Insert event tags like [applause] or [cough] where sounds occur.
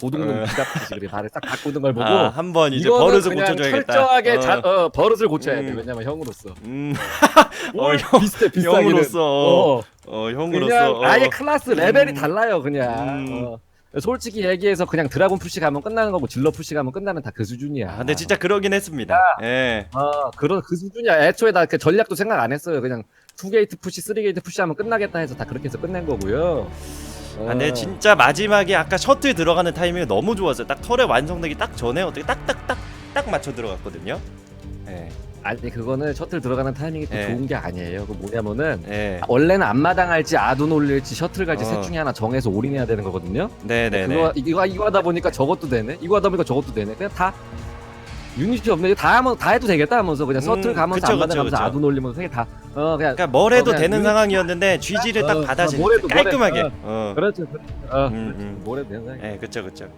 도둑놈 어. 기다듯이 그래 발을 싹 바꾸는 걸 보고 아, 한 번 이제 이거는 버릇을 그냥 고쳐줘야겠다. 철저하게 어. 자, 어, 버릇을 고쳐야 돼 음. 왜냐면 형으로서 음, [laughs] 뭘 형- 비슷해 비슷하기는 형으로서, 어, 어, 형으로서. 그냥 어. 아예 클래스 레벨이 음. 달라요 그냥 음. 어. 솔직히 얘기해서 그냥 드라곤 푸시 가면 끝나는 거고 질러 푸시 가면 끝나는 다 그 수준이야 아, 근데 진짜 그러긴 했습니다. 예. 아 그런 그 수준이야 애초에 다그 전략도 생각 안 했어요 그냥 투 게이트 푸시 쓰리 게이트 푸시 하면 끝나겠다 해서 다 그렇게 해서 끝낸 거고요 아, 근데 진짜 마지막에 아까 셔틀 들어가는 타이밍이 너무 좋았어요. 딱 털에 완성되기 딱 전에 어떻게 딱딱딱 딱 맞춰 들어갔거든요. 예. 아니 그거는 셔틀 들어가는 타이밍이 또 예. 좋은 게 아니에요 그 뭐냐면은 예. 원래는 앞마당 할지 아둔 올릴지 셔틀 갈지 어. 셋 중에 하나 정해서 올인해야 되는 거거든요. 네 네 네. 그거 이거 이거 하다 보니까 저것도 되네. 이거 하다 보니까 저것도 되네. 그냥 다 유닛이 없네. 다 하면 다 해도 되겠다 하면서 그냥 음, 서틀 가면서 그쵸, 앞마당 그쵸, 가면서 그쵸. 아둔 올리면서 그냥 다 어 그냥 그러니까 뭘 해도 어, 그냥 되는 유닛- 상황이었는데 GG를 어, 딱 어, 받아주는 뭘 해도- 뭘 해도- 깔끔하게. 어. 어. 그렇죠. 그렇죠. 어, 음, 음. 뭐래 되는 상황. 예, 그쵸 그쵸.